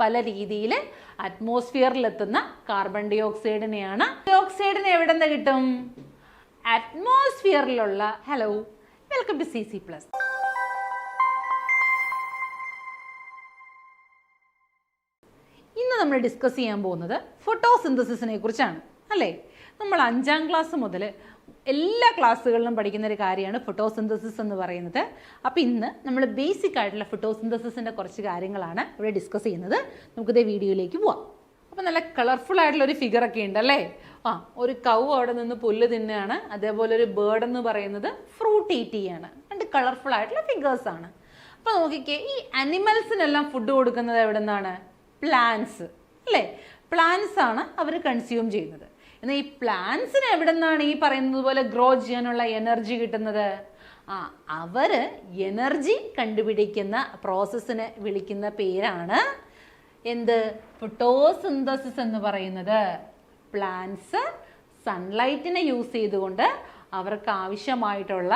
പല രീതിയിൽ അറ്റ്മോസ്ഫിയറിൽ എത്തുന്ന കാർബൺ ഡൈ ഓക്സൈഡിനെയാണ് എവിടെ നിന്ന് കിട്ടും? അറ്റ്മോസ്ഫിയറിലുള്ള hello welcome to C C plus ഇന്ന് നമ്മൾ ഡിസ്കസ് ചെയ്യാൻ പോകുന്നത് ഫോട്ടോസിന്തസിസിനെ കുറിച്ചാണ് അല്ലേ? നമ്മൾ അഞ്ചാം ക്ലാസ് മുതൽ എല്ലാ ക്ലാസ്സുകളിലും പഠിക്കുന്ന ഒരു കാര്യമാണ് ഫോട്ടോസിന്തസിസ് എന്ന് പറയുന്നത്. അപ്പോൾ ഇന്ന് നമ്മൾ ബേസിക് ആയിട്ടുള്ള ഫോട്ടോസിന്തസിസിന്റെ കുറച്ച് കാര്യങ്ങളാണ് ഇവിടെ ഡിസ്കസ് ചെയ്യുന്നത്. നമുക്കിതേ വീഡിയോയിലേക്ക് പോവാം. അപ്പോൾ നല്ല കളർഫുൾ ആയിട്ടുള്ള ഒരു ഫിഗർ ഒക്കെ ഉണ്ട് അല്ലേ? ആ ഒരു കൗ അവിടെ നിന്ന് പുല്ല് തിന്നെയാണ് അതേപോലെ ഒരു ബേർഡ് എന്ന് പറയുന്നത് ഫ്രൂട്ട് ഈറ്റ് ചെയ്യാണ്. രണ്ട് കളർഫുൾ ആയിട്ടുള്ള ഫിഗേഴ്സ് ആണ്. അപ്പോൾ നോക്കിക്കേ ഈ അനിമൽസിനെല്ലാം ഫുഡ് കൊടുക്കുന്നത് എവിടെ നിന്നാണ് പ്ലാന്റ്സ് അല്ലേ? പ്ലാന്റ്സ് ആണ് അവർ കൺസ്യൂം ചെയ്യുന്നത്. എന്നാൽ ഈ പ്ലാന്റ്സിന് എവിടെ നിന്നാണ് ഈ പറയുന്നത് പോലെ ഗ്രോ ചെയ്യാനുള്ള എനർജി കിട്ടുന്നത്? ആ അവർ എനർജി കണ്ടുപിടിക്കുന്ന പ്രോസസ്സിനെ വിളിക്കുന്ന പേരാണ് എന്ത്? ഫുട്ടോസിന്തസിസ് എന്ന് പറയുന്നത്. പ്ലാന്റ്സ് സൺലൈറ്റിനെ യൂസ് ചെയ്തുകൊണ്ട് അവർക്ക് ആവശ്യമായിട്ടുള്ള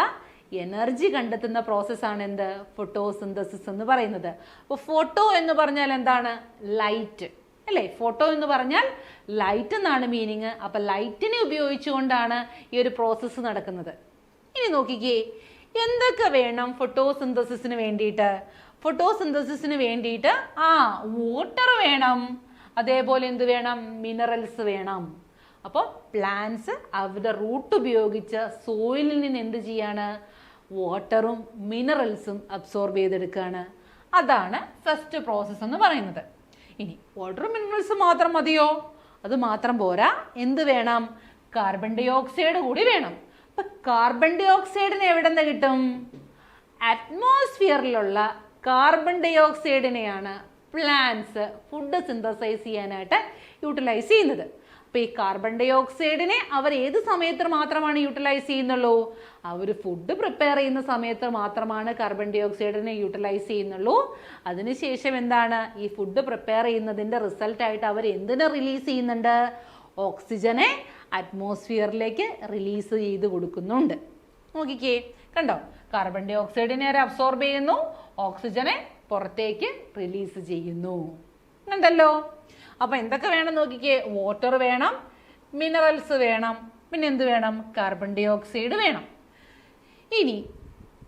എനർജി കണ്ടെത്തുന്ന പ്രോസസ്സാണ് എന്ത്? ഫോട്ടോസിന്തസിസ് എന്ന് പറയുന്നത്. അപ്പോൾ ഫോട്ടോ എന്ന് പറഞ്ഞാൽ എന്താണ്? ലൈറ്റ് അല്ലേ? ഫോട്ടോ എന്ന് പറഞ്ഞാൽ ലൈറ്റ് എന്നാണ് മീനിങ് അപ്പം ലൈറ്റിനെ ഉപയോഗിച്ചുകൊണ്ടാണ് ഈ ഒരു പ്രോസസ്സ് നടക്കുന്നത്. ഇനി നോക്കിക്കേ എന്തൊക്കെ വേണം ഫോട്ടോസിന്തസിസിന് വേണ്ടിയിട്ട്? ഫോട്ടോസിന്തസിസിന് വേണ്ടിയിട്ട് ആ വാട്ടർ വേണം. അതേപോലെ എന്ത് വേണം? മിനറൽസ് വേണം. അപ്പോൾ പ്ലാന്റ്സ് അവരുടെ റൂട്ട് ഉപയോഗിച്ച് സോയിലിൽ നിന്ന് എന്ത് ചെയ്യാണ്? വാട്ടറും മിനറൽസും അബ്സോർബ് ചെയ്തെടുക്കുകയാണ്. അതാണ് ഫസ്റ്റ് പ്രോസസ്സ് എന്ന് പറയുന്നത്. ഇനി വാട്ടർ മിനറൽസ് മാത്രം മതിയോ? അത് മാത്രം പോരാ. എന്ത് വേണം? കാർബൺ ഡൈ ഓക്സൈഡ് കൂടി വേണം. അപ്പൊ കാർബൺ ഡൈ ഓക്സൈഡിന് എവിടെ നിന്ന് കിട്ടും? അറ്റ്മോസ്ഫിയറിലുള്ള കാർബൺ ഡൈ ഓക്സൈഡിനെയാണ് പ്ലാന്റ്സ് ഫുഡ് സിന്തസൈസ് ചെയ്യാനായിട്ട് യൂട്ടിലൈസ് ചെയ്യുന്നത്. അപ്പൊ ഈ കാർബൺ ഡൈ ഓക്സൈഡിനെ അവർ ഏത് സമയത്ത് മാത്രമാണ് യൂട്ടിലൈസ് ചെയ്യുന്നുള്ളൂ? അവർ ഫുഡ് പ്രിപ്പയർ ചെയ്യുന്ന സമയത്ത് മാത്രമാണ് കാർബൺ ഡൈ ഓക്സൈഡിനെ യൂട്ടിലൈസ് ചെയ്യുന്നുള്ളൂ അതിനുശേഷം എന്താണ്? ഈ ഫുഡ് പ്രിപ്പയർ ചെയ്യുന്നതിന്റെ റിസൾട്ട് ആയിട്ട് അവർ എന്തിനെ റിലീസ് ചെയ്യുന്നുണ്ട്? ഓക്സിജനെ അറ്റ്മോസ്ഫിയറിലേക്ക് റിലീസ് ചെയ്ത് കൊടുക്കുന്നുണ്ട്. നോക്കിക്കേ കണ്ടോ? കാർബൺ ഡൈ ഓക്സൈഡിനെ അവർ അബ്സോർബ് ചെയ്യുന്നു ഓക്സിജനെ പുറത്തേക്ക് റിലീസ് ചെയ്യുന്നു. ഉണ്ടല്ലോ അപ്പൊ എന്തൊക്കെ വേണം നോക്കിക്കേ? വാട്ടർ വേണം മിനറൽസ് വേണം പിന്നെ എന്ത് വേണം? കാർബൺ ഡൈ ഓക്സൈഡ് വേണം. ഇനി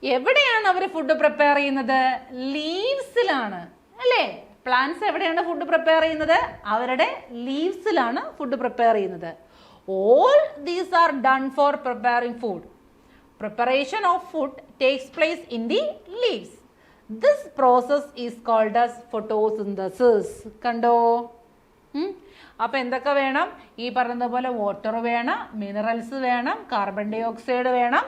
എവിടെയാണ് അവർ ഫുഡ് പ്രിപ്പയർ ചെയ്യുന്നത്? ലീവ്സിലാണ് അല്ലേ? പ്ലാന്റ്സ് എവിടെയാണ് ഫുഡ് പ്രിപ്പയർ ചെയ്യുന്നത്? അവരുടെ ലീവ്സിലാണ് ഫുഡ് പ്രിപ്പയർ ചെയ്യുന്നത്. All these are done for preparing food preparation of food takes place in the leaves this process is called photosynthesis. കണ്ടോ? ഉം. അപ്പൊ എന്തൊക്കെ വേണം? ഈ പറഞ്ഞതുപോലെ വാട്ടർ വേണം മിനറൽസ് വേണം കാർബൺ ഡൈ ഓക്സൈഡ് വേണം.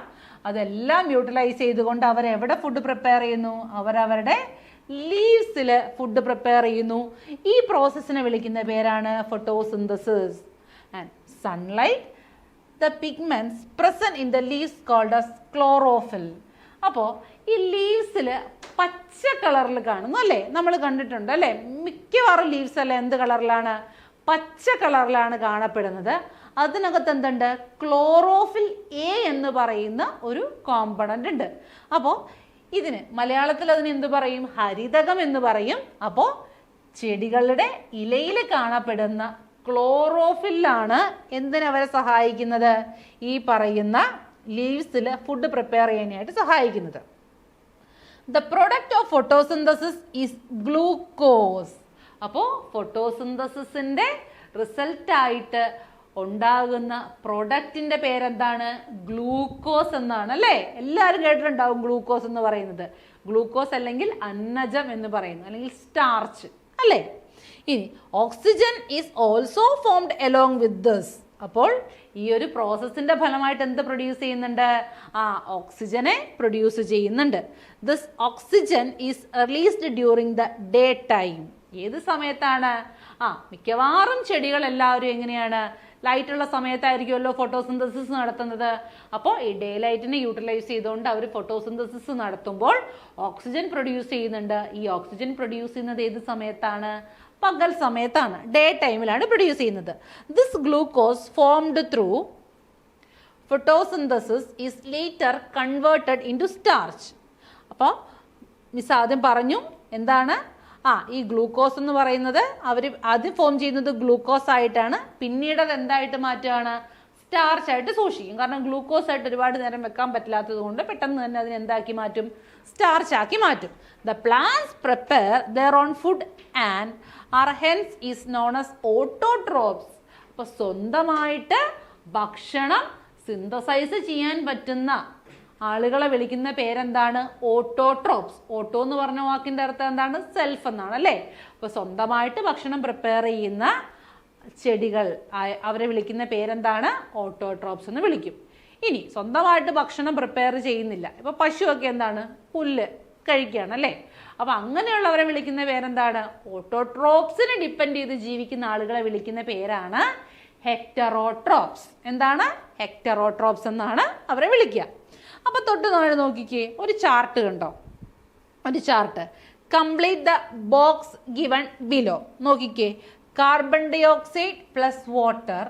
അതെല്ലാം യൂട്ടിലൈസ് ചെയ്തുകൊണ്ട് അവർ എവിടെ ഫുഡ് പ്രിപ്പയർ ചെയ്യുന്നു? അവരവരുടെ ലീവ്സിൽ ഫുഡ് പ്രിപ്പയർ ചെയ്യുന്നു. ഈ പ്രോസസ്സിനെ വിളിക്കുന്ന പേരാണ് photosynthesis and sunlight the pigments present in the leaves called as chlorophyll അപ്പോൾ ഈ ലീവ്സിൽ പച്ച കളറിൽ കാണുന്നു അല്ലേ? നമ്മൾ കണ്ടിട്ടുണ്ട് അല്ലേ? മിക്കവാറും ലീവ്സ് അല്ല എന്ത് കളറിലാണ് പച്ച കളറിലാണ് കാണപ്പെടുന്നത്. അതിനകത്ത് എന്തുണ്ട്? ക്ലോറോഫിൽ എ എന്ന് പറയുന്ന ഒരു കോമ്പണന്റ് ഉണ്ട്. അപ്പോൾ ഇതിന് മലയാളത്തിൽ അതിന് എന്ത് പറയും? ഹരിതകം എന്ന് പറയും. അപ്പോൾ ചെടികളുടെ ഇലയിൽ കാണപ്പെടുന്ന ക്ലോറോഫില്ലാണ് എന്തിനവരെ സഹായിക്കുന്നത്? ഈ പറയുന്ന ലീവ്സിൽ ഫുഡ് പ്രിപ്പയർ ചെയ്യാനായിട്ട് സഹായിക്കുന്നത്. The product of photosynthesis is glucose അപ്പോൾ ഫോട്ടോസിന്തസിസിന്റെ റിസൾട്ടായിട്ട് ഉണ്ടാകുന്ന പ്രൊഡക്റ്റിന്റെ പേരെന്താണ്? ഗ്ലൂക്കോസ് എന്നാണ് അല്ലേ? എല്ലാവരും കേട്ടിട്ടുണ്ടാവും ഗ്ലൂക്കോസ് എന്ന് പറയുന്നത്. ഗ്ലൂക്കോസ് അല്ലെങ്കിൽ അന്നജം എന്ന് പറയുന്നു. അല്ലെങ്കിൽ സ്റ്റാർച്ച് അല്ലേ? ഇനി oxygen is also formed along with this അപ്പോൾ ഈ ഒരു പ്രോസസ്സിന്റെ ഫലമായിട്ട് എന്ത് പ്രൊഡ്യൂസ് ചെയ്യുന്നുണ്ട്? ആ ഓക്സിജനെ പ്രൊഡ്യൂസ് ചെയ്യുന്നുണ്ട്. This oxygen is released during the day time ഏത് സമയത്താണ്? ആ മിക്കവാറും ചെടികൾ എല്ലാവരും എങ്ങനെയാണ്? ലൈറ്റ് ഉള്ള സമയത്തായിരിക്കുമല്ലോ ഫോട്ടോസിന്തസിസ് നടത്തുന്നത്. അപ്പോൾ ഈ ഡേ ലൈറ്റിനെ യൂട്ടിലൈസ് ചെയ്തുകൊണ്ട് അവർ ഫോട്ടോസിന്തസിസ് നടത്തുമ്പോൾ ഓക്സിജൻ പ്രൊഡ്യൂസ് ചെയ്യുന്നുണ്ട്. ഈ ഓക്സിജൻ പ്രൊഡ്യൂസ് ചെയ്യുന്നത് ഏത് സമയത്താണ്? പകൽ സമയത്താണ് ഡേ ടൈമിലാണ് പ്രൊഡ്യൂസ് ചെയ്യുന്നത്. This glucose formed through photosynthesis is later converted in to starch അപ്പോൾ മിസ് ആദ്യം പറഞ്ഞു എന്താണ്? ആ ഈ ഗ്ലൂക്കോസ് എന്ന് പറയുന്നത് അവർ ആദ്യം ഫോം ചെയ്യുന്നത് ഗ്ലൂക്കോസ് ആയിട്ടാണ് പിന്നീട് അത് എന്തായിട്ട് മാറ്റുകയാണ്? സ്റ്റാർച്ച് ആയിട്ട് സൂക്ഷിക്കും. കാരണം ഗ്ലൂക്കോസ് ആയിട്ട് ഒരുപാട് നേരം വെക്കാൻ പറ്റില്ലാത്തത് കൊണ്ട് പെട്ടെന്ന് തന്നെ അതിനെ എന്താക്കി മാറ്റും? സ്റ്റാർച്ച് ആക്കി മാറ്റും. The plants prepare their own food and are is known as autotrophs. അപ്പൊ സ്വന്തമായിട്ട് ഭക്ഷണം സിന്തസൈസ് ചെയ്യാൻ പറ്റുന്ന ആളുകളെ വിളിക്കുന്ന പേരെന്താണ്? ഓട്ടോട്രോപ്സ്. ഓട്ടോ എന്ന് പറഞ്ഞ വാക്കിന്റെ അർത്ഥം എന്താണ്? സെൽഫ് എന്നാണ് അല്ലേ? അപ്പൊ സ്വന്തമായിട്ട് ഭക്ഷണം പ്രിപ്പയർ ചെയ്യുന്ന ചെടികൾ അവരെ വിളിക്കുന്ന പേരെന്താണ്? ഓട്ടോട്രോപ്സ് എന്ന് വിളിക്കും. ഇനി സ്വന്തമായിട്ട് ഭക്ഷണം പ്രിപ്പയർ ചെയ്യുന്നില്ല. ഇപ്പൊ പശുവൊക്കെ എന്താണ്? പുല്ല് കഴിക്കുകയാണ് അല്ലേ? അപ്പൊ അങ്ങനെയുള്ളവരെ വിളിക്കുന്ന പേരെന്താണ്? ഓട്ടോട്രോപ്സിനെ ഡിപ്പെൻഡ് ചെയ്ത് ജീവിക്കുന്ന ആളുകളെ വിളിക്കുന്ന പേരാണ് ഹെക്ടറോട്രോപ്സ്. എന്താണ്? ഹെക്ടറോട്രോപ്സ് എന്നാണ് അവരെ വിളിക്കുക. അപ്പൊ തൊട്ട് നമ്മൾ നോക്കിക്കേ ഒരു ചാർട്ട് കണ്ടോ? ഒരു chart complete the box given below നോക്കിക്കേ carbon dioxide plus water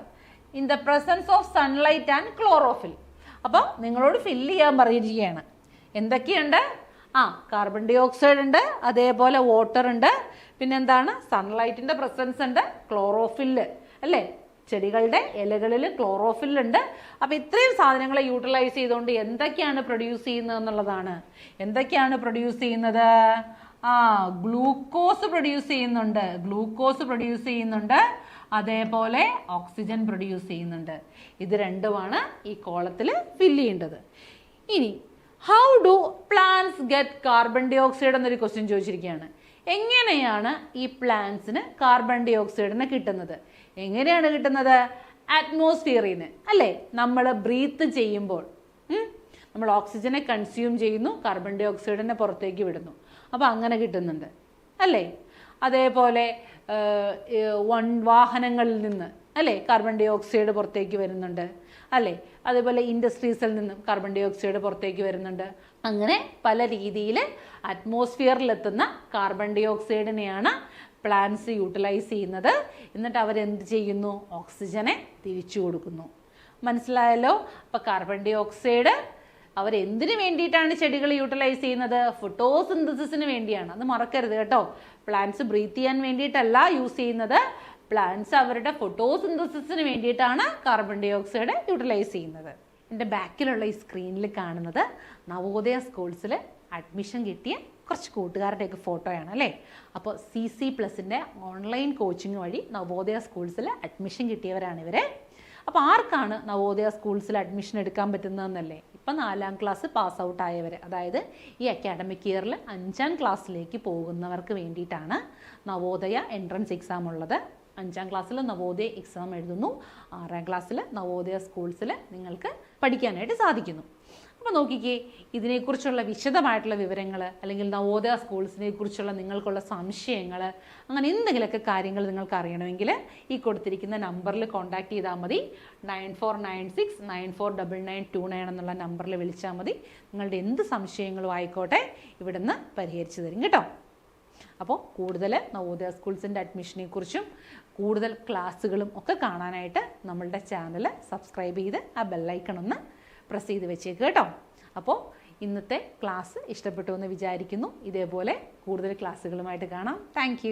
in the presence of sunlight and chlorophyll അപ്പോൾ നിങ്ങളോട് ഫില്ല് ചെയ്യാൻ പറഞ്ഞിരിക്കുകയാണ് എന്തൊക്കെയുണ്ട്? ആ കാർബൺ ഡൈ ഓക്സൈഡ് ഉണ്ട് അതേപോലെ വാട്ടർ ഉണ്ട്. പിന്നെന്താണ്? സൺലൈറ്റിന്റെ പ്രസൻസ് ഉണ്ട് ക്ലോറോഫില്ല് അല്ലേ? ചെടികളുടെ ഇലകളിൽ ക്ലോറോഫില്ലുണ്ട് ഉണ്ട്. അപ്പൊ ഇത്രയും സാധനങ്ങളെ യൂട്ടിലൈസ് ചെയ്തുകൊണ്ട് എന്തൊക്കെയാണ് പ്രൊഡ്യൂസ് ചെയ്യുന്നത് എന്നുള്ളതാണ്. എന്തൊക്കെയാണ് പ്രൊഡ്യൂസ് ചെയ്യുന്നത്? ആ ഗ്ലൂക്കോസ് പ്രൊഡ്യൂസ് ചെയ്യുന്നുണ്ട്. ഗ്ലൂക്കോസ് പ്രൊഡ്യൂസ് ചെയ്യുന്നുണ്ട്. അതേപോലെ ഓക്സിജൻ പ്രൊഡ്യൂസ് ചെയ്യുന്നുണ്ട്. ഇത് രണ്ടുമാണ് ഈ കോളത്തിൽ ഫില്ല് ചെയ്യേണ്ടത്. ഇനി how do plants get carbon dye ഓക്സൈഡ് എന്നൊരു ക്വസ്റ്റ്യൻ ചോദിച്ചിരിക്കുകയാണ്. എങ്ങനെയാണ് ഈ പ്ലാന്റ്സിന് കാർബൺ ഡൈ ഓക്സൈഡിനെ കിട്ടുന്നത്? എങ്ങനെയാണ് കിട്ടുന്നത്? അറ്റ്മോസ്ഫിയറിൽ നിന്ന് അല്ലേ? നമ്മൾ ബ്രീത്ത് ചെയ്യുമ്പോൾ നമ്മൾ ഓക്സിജനെ കൺസ്യൂം ചെയ്യുന്നു കാർബൺ ഡൈ ഓക്സൈഡിനെ പുറത്തേക്ക് വിടുന്നു. അപ്പോൾ അങ്ങനെ കിട്ടുന്നുണ്ട്. അല്ലേ? അതേപോലെ വൺ വാഹനങ്ങളിൽ നിന്ന് അല്ലേ? കാർബൺ ഡൈ ഓക്സൈഡ് പുറത്തേക്ക് വരുന്നുണ്ട്. അല്ലേ? അതേപോലെ ഇൻഡസ്ട്രീസിൽ നിന്നും കാർബൺ ഡൈ ഓക്സൈഡ് പുറത്തേക്ക് വരുന്നുണ്ട്. അങ്ങനെ പല രീതിയിൽ അറ്റ്മോസ്ഫിയറിലെത്തുന്ന കാർബൺ ഡൈ ഓക്സൈഡിനെയാണ് പ്ലാന്റ്സ് യൂട്ടിലൈസ് ചെയ്യുന്നത്. എന്നിട്ട് അവരെന്ത് ചെയ്യുന്നു? ഓക്സിജനെ തിരിച്ചു കൊടുക്കുന്നു. മനസ്സിലായല്ലോ? അപ്പോൾ കാർബൺ ഡൈ ഓക്സൈഡ് അവരെന്തിനു വേണ്ടിയിട്ടാണ് ചെടികൾ യൂട്ടിലൈസ് ചെയ്യുന്നത്? ഫുട്ടോസിന്തസിന് വേണ്ടിയാണ്. അത് മറക്കരുത് കേട്ടോ. പ്ലാന്റ്സ് ബ്രീത്ത് ചെയ്യാൻ വേണ്ടിയിട്ടല്ല യൂസ് ചെയ്യുന്നത്. പ്ലാന്റ്സ് അവരുടെ ഫുട്ടോസിന്തസിന് വേണ്ടിയിട്ടാണ് കാർബൺ ഡൈ ഓക്സൈഡ് യൂട്ടിലൈസ് ചെയ്യുന്നത്. എന്റെ ബാക്കിലുള്ള ഈ സ്ക്രീനിൽ കാണുന്നത് നവോദയ സ്കൂൾസിൽ അഡ്മിഷൻ കിട്ടിയ കുറച്ച് കൂട്ടുകാരുടെയൊക്കെ ഫോട്ടോയാണ് അല്ലേ? അപ്പോൾ സി സി പ്ലസിന്റെ ഓൺലൈൻ കോച്ചിങ് വഴി നവോദയ സ്കൂൾസിൽ അഡ്മിഷൻ കിട്ടിയവരാണ് ഇവർ അപ്പോൾ ആർക്കാണ് നവോദയ സ്കൂൾസിൽ അഡ്മിഷൻ എടുക്കാൻ പറ്റുന്നതെന്നല്ലേ? ഇപ്പം നാലാം ക്ലാസ് പാസ് ഔട്ട് ആയവർ അതായത് ഈ അക്കാഡമിക് ഇയറിൽ അഞ്ചാം ക്ലാസ്സിലേക്ക് പോകുന്നവർക്ക് വേണ്ടിയിട്ടാണ് നവോദയ എൻട്രൻസ് എക്സാം ഉള്ളത്. അഞ്ചാം ക്ലാസ്സിൽ നവോദയ എക്സാം എഴുതുന്നു. ആറാം ക്ലാസ്സിൽ നവോദയ സ്കൂൾസിൽ നിങ്ങൾക്ക് പഠിക്കാനായിട്ട് സാധിക്കുന്നു. അപ്പോൾ നോക്കിക്കേ ഇതിനെക്കുറിച്ചുള്ള വിശദമായിട്ടുള്ള വിവരങ്ങൾ അല്ലെങ്കിൽ നവോദയ സ്കൂൾസിനെ കുറിച്ചുള്ള നിങ്ങൾക്കുള്ള സംശയങ്ങൾ അങ്ങനെ എന്തെങ്കിലുമൊക്കെ കാര്യങ്ങൾ നിങ്ങൾക്ക് അറിയണമെങ്കിൽ ഈ കൊടുത്തിരിക്കുന്ന നമ്പറിൽ കോൺടാക്ട് ചെയ്താൽ മതി. Nine four nine six nine four double nine two nine എന്നുള്ള നമ്പറിൽ വിളിച്ചാൽ മതി. നിങ്ങളുടെ എന്ത് സംശയങ്ങളും ആയിക്കോട്ടെ ഇവിടുന്ന് പരിഹരിച്ചു തരും കേട്ടോ. അപ്പോൾ കൂടുതൽ നവോദയ സ്കൂൾസിന്റെ അഡ്മിഷനെ കുറിച്ചും കൂടുതൽ ക്ലാസ്സുകളും ഒക്കെ കാണാനായിട്ട് നമ്മളുടെ ചാനൽ സബ്സ്ക്രൈബ് ചെയ്ത് ആ ബെല്ലൈക്കൺ ഒന്ന് പ്രസ് ചെയ്ത് വെച്ചേക്ക് കേട്ടോ. അപ്പോൾ ഇന്നത്തെ ക്ലാസ് ഇഷ്ടപ്പെട്ടു എന്ന് വിചാരിക്കുന്നു. ഇതേപോലെ കൂടുതൽ ക്ലാസ്സുകളുമായിട്ട് കാണാം. താങ്ക്